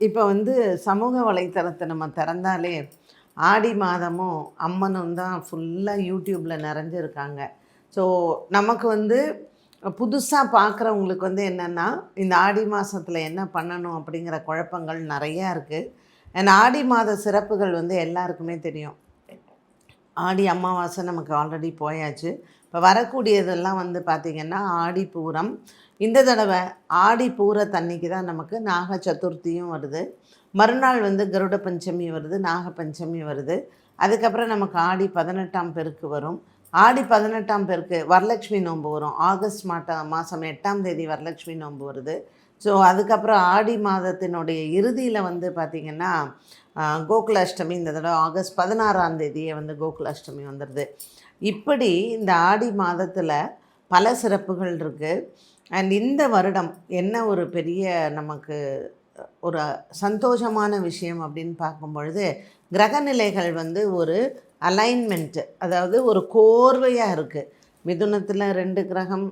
இப்போ வந்து சமூக வலைத்தளத்தை நம்ம திறந்தாலே ஆடி மாதமும் அம்மனும் தான் ஃபுல்லாக யூடியூப்பில் நிறைஞ்சிருக்காங்க. ஸோ நமக்கு வந்து புதுசாக பார்க்குறவங்களுக்கு வந்து என்னென்னா இந்த ஆடி மாதத்தில் என்ன பண்ணணும் அப்படிங்கிற குழப்பங்கள் நிறையா இருக்குது அண்ட் ஆடி மாத சிறப்புகள் வந்து எல்லாருக்குமே தெரியும். ஆடி அமாவாசை நமக்கு ஆல்ரெடி போயாச்சு. இப்போ வரக்கூடியதெல்லாம் வந்து பார்த்திங்கன்னா ஆடி பூரம். இந்த தடவை ஆடி பூர தண்ணிக்கு தான் நமக்கு நாக சதுர்த்தியும் வருது. மறுநாள் வந்து கருட பஞ்சமி வருது நாக பஞ்சமி வருது. அதுக்கப்புறம் நமக்கு ஆடி பதினெட்டாம் பெருக்கு வரும். ஆடி பதினெட்டாம் பேருக்கு வரலட்சுமி நோன்பு வரும். ஆகஸ்ட் மாட்ட மாதம் எட்டாம் தேதி வரலட்சுமி நோன்பு வருது. ஸோ அதுக்கப்புறம் ஆடி மாதத்தினுடைய இறுதியில் வந்து பார்த்திங்கன்னா கோகுலாஷ்டமி இந்த தடவை ஆகஸ்ட் பதினாறாம் தேதியே வந்து கோகுலாஷ்டமி வந்துடுது இப்படி இந்த ஆடி மாதத்தில் பல சிறப்புகள் இருக்குது அண்ட் இந்த வருடம் என்ன ஒரு பெரிய நமக்கு ஒரு சந்தோஷமான விஷயம் அப்படின்னு பார்க்கும் பொழுது கிரகநிலைகள் வந்து ஒரு அலைன்மெண்ட்டு அதாவது ஒரு கோர்வையாக இருக்குது மிதுனத்தில் ரெண்டு கிரகம்